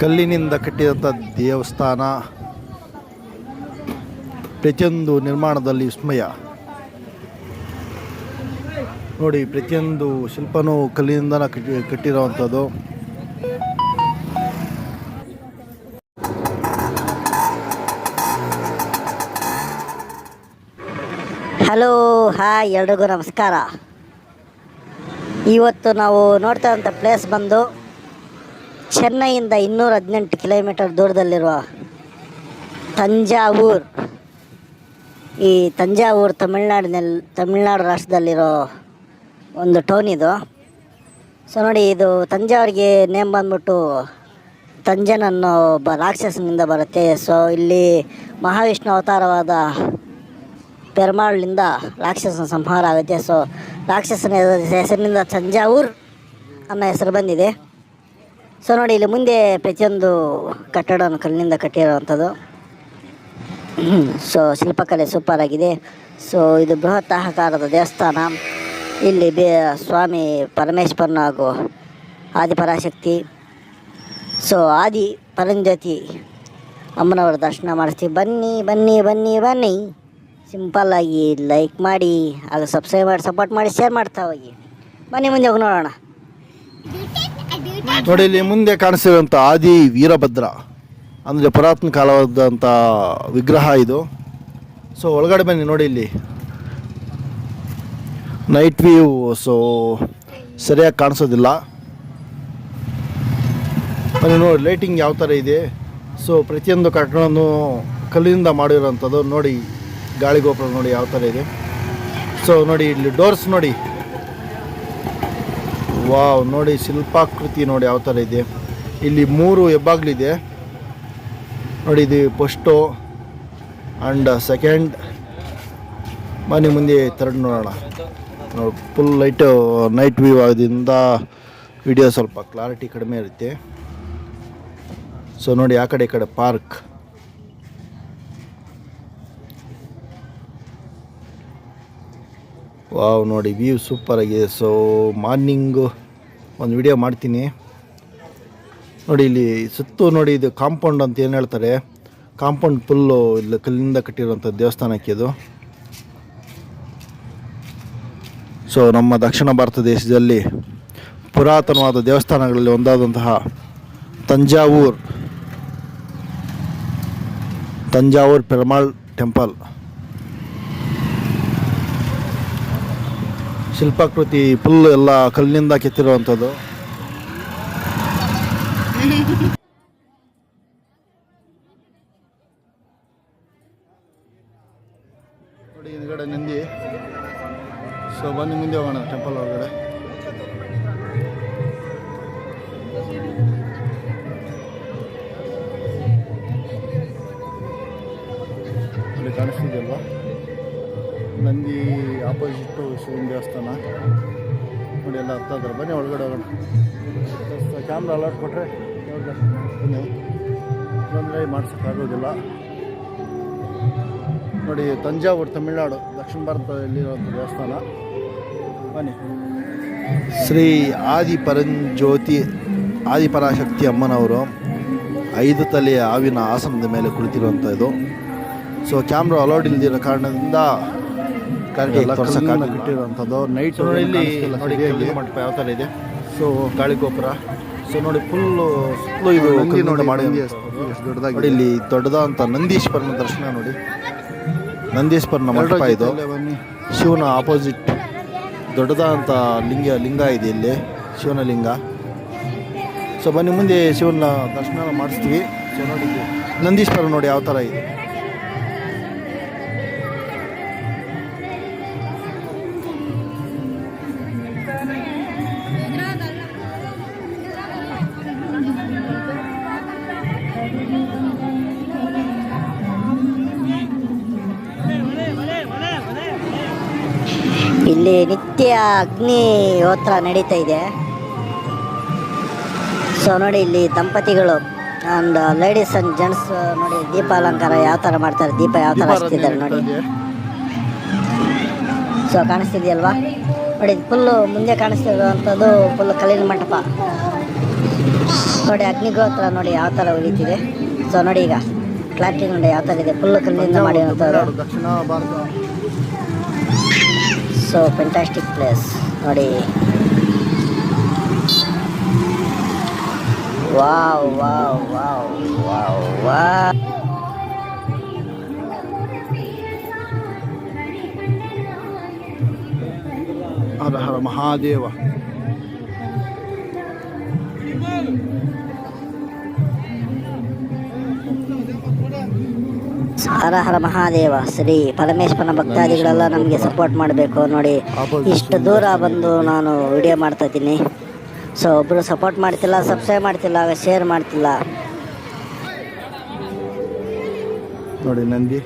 ಕಲ್ಲಿನಿಂದ ಕಟ್ಟಿದಂಥ ದೇವಸ್ಥಾನ, ಪ್ರತಿಯೊಂದು ನಿರ್ಮಾಣದಲ್ಲಿ ವಿಸ್ಮಯ. ನೋಡಿ, ಪ್ರತಿಯೊಂದು ಶಿಲ್ಪನೂ ಕಲ್ಲಿನಿಂದ ಕಟ್ಟಿ ಕಟ್ಟಿರೋವಂಥದ್ದು ಹಲೋ, ಹಾಯ್, ಎಲ್ರಿಗೂ ನಮಸ್ಕಾರ. ಇವತ್ತು ನಾವು ನೋಡ್ತಾ ಇರೋಂಥ ಪ್ಲೇಸ್ ಬಂದು ಚೆನ್ನೈಯಿಂದ ಇನ್ನೂರ ಹದಿನೆಂಟು ಕಿಲೋಮೀಟರ್ ದೂರದಲ್ಲಿರುವ ತಂಜಾವೂರ್. ಈ ತಂಜಾವೂರ್ ತಮಿಳ್ನಾಡಿನಲ್ಲಿ ತಮಿಳ್ನಾಡು ರಾಷ್ಟ್ರದಲ್ಲಿರೋ ಒಂದು ಟೌನ್ ಇದು. ಸೊ ನೋಡಿ, ಇದು ತಂಜಾವೂರಿಗೆ ನೇಮ್ ಬಂದ್ಬಿಟ್ಟು ತಂಜನ್ ಅನ್ನೋ ಒಬ್ಬ ರಾಕ್ಷಸನಿಂದ ಬರುತ್ತೆ. ಸೊ ಇಲ್ಲಿ ಮಹಾವಿಷ್ಣು ಅವತಾರವಾದ ಪೆರ್ಮಾಳ್ನಿಂದ ರಾಕ್ಷಸನ ಸಂಹಾರ ಆಗುತ್ತೆ. ಸೊ ರಾಕ್ಷಸನ ಹೆಸರಿನಿಂದ ತಂಜಾವೂರ್ ಅನ್ನೋ ಹೆಸರು ಬಂದಿದೆ. ಸೊ ನೋಡಿ, ಇಲ್ಲಿ ಮುಂದೆ ಪ್ರತಿಯೊಂದು ಕಟ್ಟಡವನ್ನು ಕಲ್ಲಿನಿಂದ ಕಟ್ಟಿರುವಂಥದ್ದು. ಸೊ ಶಿಲ್ಪಕಲೆ ಸೂಪರ್ ಆಗಿದೆ. ಸೊ ಇದು ಬೃಹತ್ ಆಕಾರದ ದೇವಸ್ಥಾನ. ಇಲ್ಲಿ ಬೇ, ಸ್ವಾಮಿ ಪರಮೇಶ್ವರನ ಹಾಗೂ ಆದಿಪರಾಶಕ್ತಿ ಸೊ ಆದಿ ಪರಂಜ್ಯೋತಿ ಅಮ್ಮನವರ ದರ್ಶನ ಮಾಡಿಸ್ತೀವಿ. ಬನ್ನಿ ಬನ್ನಿ ಬನ್ನಿ ಬನ್ನಿ. ಸಿಂಪಲ್ಲಾಗಿ ಲೈಕ್ ಮಾಡಿ, ಹಾಗೂ ಸಬ್ಸ್ಕ್ರೈಬ್ ಮಾಡಿ ಸಪೋರ್ಟ್ ಮಾಡಿ ಶೇರ್ ಮಾಡ್ತಾ ಹೋಗಿ. ಬನ್ನಿ, ಮುಂದೆ ಹೋಗಿ ನೋಡೋಣ. ನೋಡಿ, ಇಲ್ಲಿ ಮುಂದೆ ಕಾಣಿಸಿರುವಂಥ ಆದಿ ವೀರಭದ್ರ, ಅಂದರೆ ಪುರಾತನ ಕಾಲವಾದಂಥ ವಿಗ್ರಹ ಇದು. ಸೊ ಒಳಗಡೆ ಬನ್ನಿ ನೋಡಿ ಇಲ್ಲಿ. ನೈಟ್ ವ್ಯೂ ಸೊ ಸರಿಯಾಗಿ ಕಾಣಿಸೋದಿಲ್ಲ. ಬನ್ನಿ ನೋಡಿ ಲೈಟಿಂಗ್ ಯಾವ ಥರ ಇದೆ. ಸೊ ಪ್ರತಿಯೊಂದು ಕಟ್ಟಡವನ್ನು ಕಲ್ಲಿನಿಂದ ಮಾಡಿರೋವಂಥದ್ದು ನೋಡಿ ಗಾಳಿ ಗೋಪುರ ನೋಡಿ ಯಾವ ಥರ ಇದೆ. ಸೊ ನೋಡಿ, ಇಲ್ಲಿ ಡೋರ್ಸ್ ನೋಡಿ. ವಾವ್, ನೋಡಿ ಶಿಲ್ಪಾಕೃತಿ ನೋಡಿ ಯಾವ ಥರ ಇದೆ. ಇಲ್ಲಿ ಮೂರು ಹೆಬ್ಬಾಗ್ಲಿದೆ. ನೋಡಿ ಇದು ಫಸ್ಟು ಆ್ಯಂಡ್ ಸೆಕೆಂಡ್. ಮನೆ ಮುಂದೆ ಥರ್ಡ್ ನೋಡೋಣ. ನೋಡಿ ಫುಲ್ ಲೈಟು ನೈಟ್ ವ್ಯೂ ಆಗೋದ್ರಿಂದ ವಿಡಿಯೋ ಸ್ವಲ್ಪ ಕ್ಲಾರಿಟಿ ಕಡಿಮೆ ಇರುತ್ತೆ. ಸೊ ನೋಡಿ ಆ ಕಡೆ ಈ ಕಡೆ ಪಾರ್ಕ್ ವಾವ್, ನೋಡಿ ವ್ಯೂ ಸೂಪರ್ ಆಗಿದೆ. ಸೊ ಮಾರ್ನಿಂಗು ಒಂದು ವಿಡಿಯೋ ಮಾಡ್ತೀನಿ. ನೋಡಿ ಇಲ್ಲಿ ಸುತ್ತು ನೋಡಿ ಇದು ಕಾಂಪೌಂಡ್ ಅಂತ ಏನು ಹೇಳ್ತಾರೆ? ಕಾಂಪೌಂಡ್ ಫುಲ್ಲು ಇಲ್ಲಿ ಕಲ್ಲಿಂದ ಕಟ್ಟಿರೋಂಥ ದೇವಸ್ಥಾನಕ್ಕೆ ಇದು. ಸೊ ನಮ್ಮ ದಕ್ಷಿಣ ಭಾರತ ದೇಶದಲ್ಲಿ ಪುರಾತನವಾದ ದೇವಸ್ಥಾನಗಳಲ್ಲಿ ಒಂದಾದಂತಹ ತಂಜಾವೂರ್. ತಂಜಾವೂರ್ ಪೆರಮಾಳ್ ಟೆಂಪಲ್. ಶಿಲ್ಪಾಕೃತಿ ಫುಲ್ ಎಲ್ಲ ಕಲ್ಲಿನಿಂದ ಕೆತ್ತಿರುವಂಥದ್ದು. ನೋಡಿ ಹಿಂದ್ಗಡೆ ನಂದಿ. ಸೊ ಬನ್ನಿ ಮುಂದೆ ಹೋಗೋಣ ಟೆಂಪಲ್ ಒಳಗಡೆ. ನಂದಿ ಆಪೋಸಿಟ್ಟು ಶಿವನ ದೇವಸ್ಥಾನ. ನೋಡಿ ಎಲ್ಲ ಹತ್ತ ಬನ್ನಿ, ಒಳಗಡೆ ಹೋಗೋಣ. ಕ್ಯಾಮ್ರಾ ಅಲರ್ಟ್ ಕೊಟ್ಟರೆ ಬನ್ನಿ. ಇಲ್ಲಾಂದರೆ ಮಾಡ್ಸೋಕ್ಕಾಗೋದಿಲ್ಲ ನೋಡಿ, ತಂಜಾವೂರು ತಮಿಳುನಾಡು, ದಕ್ಷಿಣ ಭಾರತದಲ್ಲಿರುವಂಥ ದೇವಸ್ಥಾನ. ಬನ್ನಿ. ಶ್ರೀ ಆದಿ ಪರಂಜ್ಯೋತಿ ಆದಿಪರಾಶಕ್ತಿ ಅಮ್ಮನವರು ಐದು ತಲೆಯ ಹಾವಿನ ಆಸನದ ಮೇಲೆ ಕುಳಿತಿರುವಂಥ ಇದು ಸೊ ಕ್ಯಾಮ್ರಾ ಅಲೌಡ್ ಇಲ್ಲದಿರೋ ಕಾರಣದಿಂದ ಕಟ್ಟಿರುವಂಥದ್ದು. ನೈಟ್ ಇಲ್ಲಿ ನೋಡಿ ಕಲ್ಲಿನ ಮಂಟಪ ಯಾವ ಥರ ಇದೆ? ಸೊ ಗಾಳಿ ಗೋಪುರ. ಸೊ ನೋಡಿ ಫುಲ್ಲು ಫುಲ್ಲು ಇದು ನೋಡಿ ಮಾಡಿ ದೊಡ್ಡದಾಗಿ ನೋಡಿ ಇಲ್ಲಿ ದೊಡ್ಡದಂತ ನಂದೀಶ್ವರನ ದರ್ಶನ ನೋಡಿ. ನಂದೀಶ್ವರನ ಮಂಟಪ ಇದು. ಶಿವನ ಆಪೋಸಿಟ್ ದೊಡ್ಡದಂತ ಲಿಂಗ ಲಿಂಗ ಇದೆ ಇಲ್ಲಿ ಶಿವನ ಲಿಂಗ. ಸೊ ಬನ್ನಿ ಮುಂದೆ ಶಿವನ ದರ್ಶನ ಮಾಡಿಸ್ತೀವಿ. ಸೊ ನೋಡಿ ನಂದೀಶ್ವರ ನೋಡಿ ಯಾವ ಥರ ಇದೆ. ನಿತ್ಯ ಅಗ್ನಿ ಹೋತ್ರ ನಡೀತಾ ಇದೆ. ಸೊ ನೋಡಿ ಇಲ್ಲಿ ದಂಪತಿಗಳು ಅಂಡ್ ಲೇಡೀಸ್ ಅಂಡ್ ಜೆಂಟ್ಸ್ ನೋಡಿ ದೀಪ ಅಲಂಕಾರ ಯಾವ ಥರ ಮಾಡ್ತಾರೆ ದೀಪ ಯಾವ ಥರ ಹಚ್ತಿದ್ದಾರೆ ನೋಡಿ. ಸೊ ಕಾಣಿಸ್ತಿದೆಯಲ್ವಾ? ನೋಡಿ ಫುಲ್ಲು ಮುಂದೆ ಕಾಣಿಸ್ತಿರುವಂಥದ್ದು ಫುಲ್ ಕಲ್ಲಿನ ಮಂಟಪ. ನೋಡಿ ಅಗ್ನಿಗೋತ್ರ ನೋಡಿ ಯಾವ ಥರ ಉರಿತಿದೆ. ಸೊ ನೋಡಿ ಈಗ ಕ್ಲಾರಿಟಿ ನೋಡಿ ಯಾವ ಥರ ಇದೆ ಫುಲ್ಲು ಕಲ್ಲಿನಿಂದ ಮಾಡಿರುವಂಥದ್ದು. ಸೊ ಫೆಂಟಾಸ್ಟಿಕ್ ಪ್ಲೇಸ್ ನೋಡಿ. Wow wow wow wow wow Hara Hara Mahadeva Hara Hara Mahadeva Shri ಪರಮೇಶ್ವರನ ಭಕ್ತಾದಿಗಳೆಲ್ಲ ನಮಗೆ ಸಪೋರ್ಟ್ ಮಾಡಬೇಕು ನೋಡಿ. ಇಷ್ಟು ದೂರ ಬಂದು ನಾನು ವಿಡಿಯೋ ಮಾಡ್ತಾ ಇದ್ದೀನಿ. ಸೊ ಒಬ್ಬರು ಸಪೋರ್ಟ್ ಮಾಡ್ತಿಲ್ಲ ಸಬ್ಸ್ಕ್ರೈಬ್ ಮಾಡ್ತಿಲ್ಲ ಶೇರ್ ಮಾಡ್ತಿಲ್ಲ. ನೋಡಿ ನಂದಿ.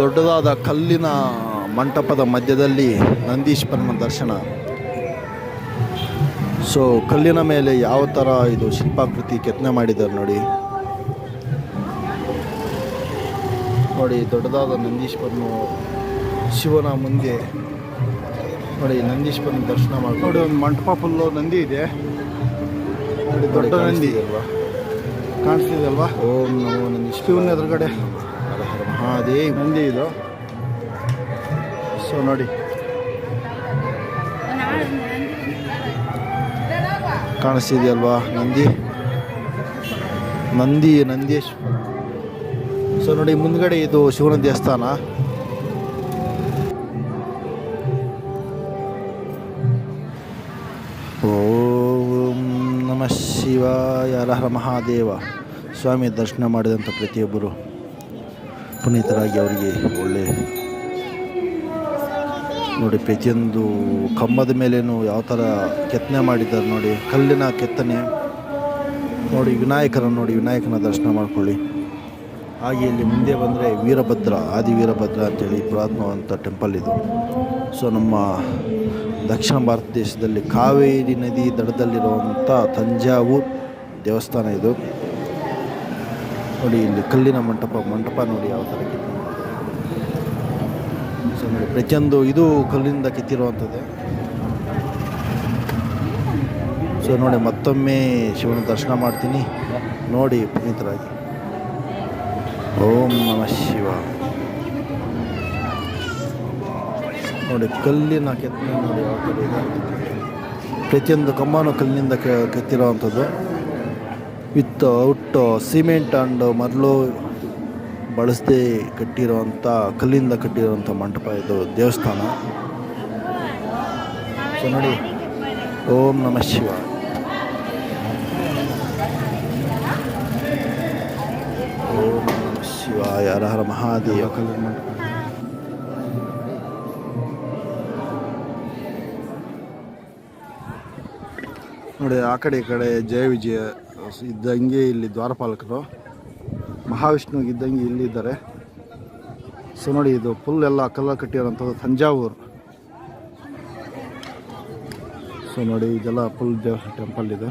ದೊಡ್ಡದಾದ ಕಲ್ಲಿನ ಮಂಟಪದ ಮಧ್ಯದಲ್ಲಿ ನಂದೀಶ್ವರನ ದರ್ಶನ. ಸೊ ಕಲ್ಲಿನ ಮೇಲೆ ಯಾವ ಥರ ಇದು ಶಿಲ್ಪಾಕೃತಿ ಕೆತ್ತನೆ ಮಾಡಿದ್ದಾರೆ ನೋಡಿ. ನೋಡಿ ದೊಡ್ಡದಾದ ನಂದೀಶ್ವರನು ಶಿವನ ಮುಂದೆ ನೋಡಿ ನಂದೀಶ್ವರನ ದರ್ಶನ ಮಾಡಿ ನೋಡಿ ಒಂದು ಮಂಟಪ ಫುಲ್ಲು ನಂದಿ ಇದೆ. ನೋಡಿ ದೊಡ್ಡ ನಂದಿ. ಅಲ್ವಾ? ಕಾಣಿಸ್ತಿದೆ ಅಲ್ವಾ? ಓಂ ನಮೋ ನಂದೀಶ್. ಶಿವನ ಎದುರುಗಡೆ. ಹರ ಮುಂದೆ ಇದು. ಸೊ ನೋಡಿ. ಕಾಣಿಸ್ತಿದೆಯಲ್ವಾ, ನಂದಿ? ನಂದಿ, ನಂದೇಶ್. ಸೊ ನೋಡಿ, ಮುಂದ್ಗಡೆ ಇದು ಶಿವನ ದೇವಸ್ಥಾನ. ಓಂ ನಮಃ ಶಿವಾಯ ಹರ ಮಹಾದೇವ. ಸ್ವಾಮಿ ದರ್ಶನ ಮಾಡಿದಂಥ ಪ್ರತಿಯೊಬ್ಬರು. ಪುನೀತರಾಗಿ ಅವರಿಗೆ ಒಳ್ಳೆ ನೋಡಿ ಪ್ರತಿಯೊಂದು ಕಂಬದ ಮೇಲೇನು ಯಾವ ಥರ ಕೆತ್ತನೆ ಮಾಡಿದ್ದಾರೆ ನೋಡಿ, ಕಲ್ಲಿನ ಕೆತ್ತನೆ. ನೋಡಿ, ವಿನಾಯಕರನ್ನು ನೋಡಿ, ವಿನಾಯಕನ ದರ್ಶನ ಮಾಡ್ಕೊಳ್ಳಿ. ಹಾಗೆ ಇಲ್ಲಿ ಮುಂದೆ ಬಂದರೆ ವೀರಭದ್ರ ಆದಿ ವೀರಭದ್ರ ಅಂತೇಳಿ ಪುರಾತನವಂಥ ಟೆಂಪಲ್ ಇದು. ಸೊ ನಮ್ಮ ದಕ್ಷಿಣ ಭಾರತ ದೇಶದಲ್ಲಿ ಕಾವೇರಿ ನದಿ ದಡದಲ್ಲಿರುವಂಥ ತಂಜಾವೂರ್ ದೇವಸ್ಥಾನ ಇದು. ನೋಡಿ ಇಲ್ಲಿ ಕಲ್ಲಿನ ಮಂಟಪ ಮಂಟಪ ನೋಡಿ ಯಾವ ಥರ ಕೆತ್ತನೆ ಸೊ ನೋಡಿ ಪ್ರತಿಯೊಂದು ಇದು ಕಲ್ಲಿಂದ ಕೆತ್ತಿರುವಂಥದ್ದೇ. ಸೊ ನೋಡಿ ಮತ್ತೊಮ್ಮೆ ಶಿವನ ದರ್ಶನ ಮಾಡ್ತೀನಿ. ನೋಡಿ ಪುನೀತರಾಗಿ. ಓಂ ನಮಃ ಶಿವ. ನೋಡಿ ಕಲ್ಲಿನ ಕೆತ್ತನೆ ನೋಡಿ ಯಾವ ಥರ ಪ್ರತಿಯೊಂದು ಕಂಬನೂ ಕಲ್ಲಿನಿಂದ ಕೆ, ಕೆತ್ತಿರೋವಂಥದ್ದು. ವಿತ್ ಔಟ್ ಸಿಮೆಂಟ್ ಆ್ಯಂಡ್ ಮರಳು ಬಳಸದೆ ಕಟ್ಟಿರೋವಂಥ ಕಲ್ಲಿಂದ ಕಟ್ಟಿರೋವಂಥ ಮಂಟಪ ಇದು ದೇವಸ್ಥಾನ ಸೊ ನೋಡಿ ಓಂ ನಮಃ ಶಿವ ಓಂ ನಮಃ ಶಿವಾಯ ಹರ ಹರ ಮಹಾದೇವ ಕಲ್ಲಿನ ಮಂಟಪ ನೋಡಿ ಆ ಕಡೆ ಈ ಕಡೆ ಜಯ ವಿಜಯ ಇದ್ದಂಗೆ ಇಲ್ಲಿ ದ್ವಾರಪಾಲಕರು. ಮಹಾವಿಷ್ಣುವಿಗೆ ಇದ್ದಂಗೆ ಇಲ್ಲಿದ್ದಾರೆ ಸೊ ನೋಡಿ, ಇದು ಫುಲ್ ಎಲ್ಲ ಕಲ್ಲ ಕಟ್ಟಿರೋಂಥದ್ದು ತಂಜಾವೂರು. ಸೊ ನೋಡಿ, ಇದೆಲ್ಲ ಫುಲ್ ದೇವ ಟೆಂಪಲ್ ಇದೆ.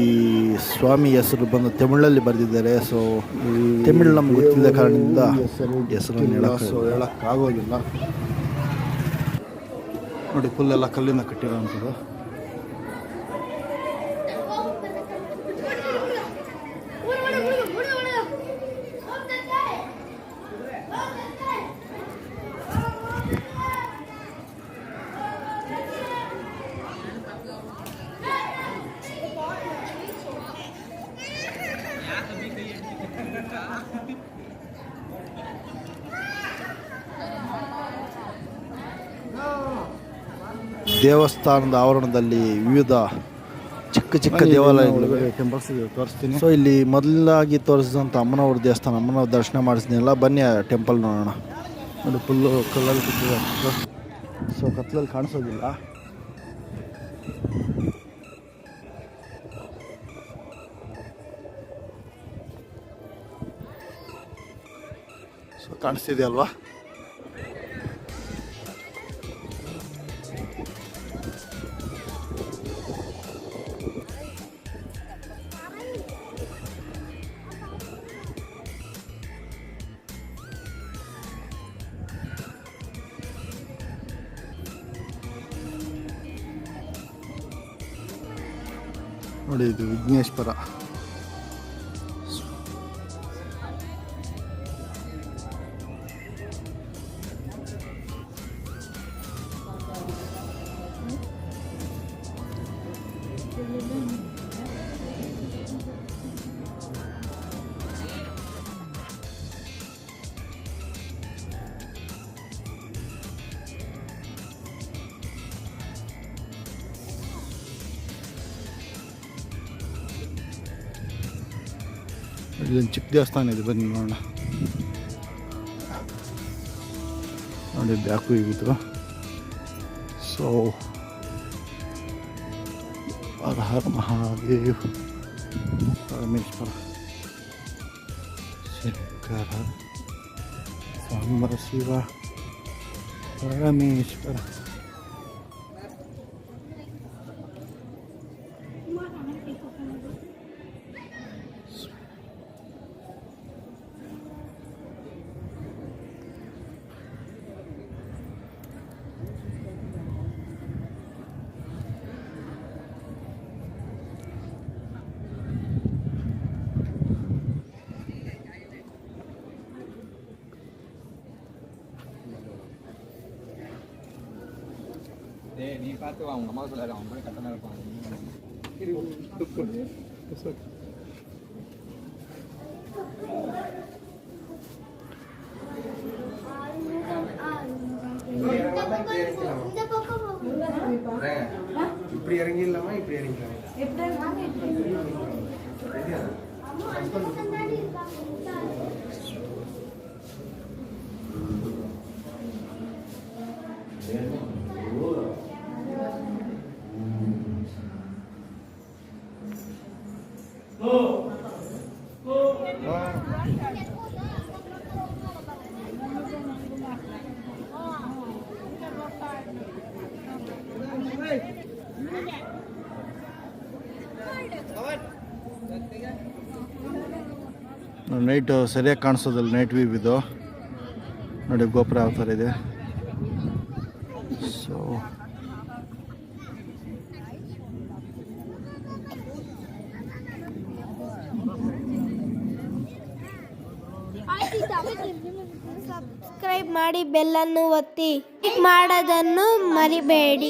ಸ್ವಾಮಿ ಹೆಸರು ಬಂದು ತಮಿಳಲ್ಲಿ ಬರೆದಿದ್ದಾರೆ ಸೊ ತಮಿಳು ನಮ್ಗೆ ಗೊತ್ತಿದ್ದ ಕಾರಣದಿಂದ ಹೆಸರನ್ನು ಹೇಳೋಕ್ಕಾಗೋದಿಲ್ಲ. ನೋಡಿ ಫುಲ್ ಎಲ್ಲ ಕಲ್ಲಿಂದ ಕಟ್ಟಿರೋವಂಥದ್ದು ದೇವಸ್ಥಾನದ ಆವರಣದಲ್ಲಿ ವಿವಿಧ ಚಿಕ್ಕ ಚಿಕ್ಕ ದೇವಾಲಯಗಳು ಟೆಂಪಲ್ಸ್ ತೋರಿಸ್ತೀನಿ. ಸೊ ಇಲ್ಲಿ ಮೊದಲಾಗಿ ತೋರಿಸಿದಂಥ ಅಮ್ಮನವ್ರ ದೇವಸ್ಥಾನ ಅಮ್ಮನವ್ರ ದರ್ಶನ ಮಾಡಿಸಿದ್ನೆಲ್ಲ ಬನ್ನಿ ಟೆಂಪಲ್ ನೋಡೋಣ. ಅದು ಫುಲ್ಲು ಕಲ್ಲಲ್ಲಿ ಬಿದ್ದಿದೆ ಸೊ ಕತ್ಲಲ್ಲಿ ಕಾಣಿಸೋದಿಲ್ಲ. ಸೊ ಕಾಣಿಸ್ತಿದೆ ಅಲ್ವಾ ನೋಡಿ ಇದು ವಿಘ್ನೇಶ್ವರ ಇಲ್ಲೊಂದು ಚಿಕ್ಕ ದೇವಸ್ಥಾನ ಇದೆ ಬನ್ನಿ ನೋಡೋಣ ನೋಡಿ ಬ್ಯಾಕು ಇದು ಸೊ ಹರ ಹರ ಮಹಾದೇವ್ ಪರಮೇಶ್ವರ ಶಂಕರ ಸಾಂಬರ ಶಿವ ಪರಮೇಶ್ವರ டே நீ பார்த்து அவங்க அம்மா சொல்லாரு அவங்க கூட கட்டணம் இருப்பாங்க ನೈಟ್ ಸರಿಯಾಗಿ ಕಾಣಿಸೋದಲ್ಲ, ನೈಟ್ ವ್ಯೂ ಇದು ನೋಡಿ ಗೋಪುರ ಯಾವ ಥರ ಇದೆ. ಸೊ ಸಬ್ಸ್ಕ್ರೈಬ್ ಮಾಡಿ ಬೆಲ್ಲನ್ನು ಒತ್ತಿ. ಮಾಡೋದನ್ನು ಮರಿಬೇಡಿ.